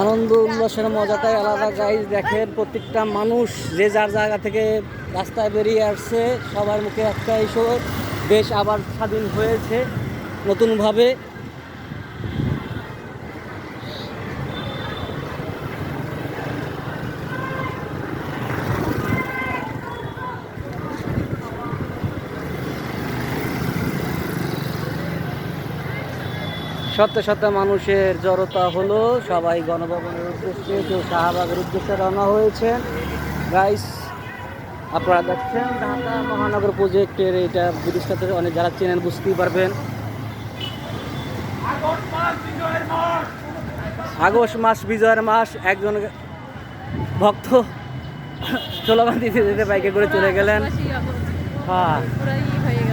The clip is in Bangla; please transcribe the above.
আনন্দ, উল্লাসের মজাটাই আলাদা। গাইজ দেখেন প্রত্যেকটা মানুষ, যে যার জায়গা থেকে রাস্তায় বেরিয়ে আসছে, সবার মুখে একটা শোর দেশ আবার স্বাধীন হয়েছে নতুনভাবে। শত শত মানুষের জড়তা হলো, সবাই গণভবনের উদ্দেশ্যে কেউ শাহবাগের উদ্দেশ্যে রওনা হয়েছেন। গাইস আপনারা দেখছেন ঢাকা মহানগর প্রজেক্টের এটা ব্রিজটাতে অনেক যারা চেনেন বুঝতেই পারবেন। আগস্ট মাস, বিজয়ের মাস, একজন ভক্ত স্লোগান দিতে দিতে বাইকে করে চলে গেলেন। হয়ে।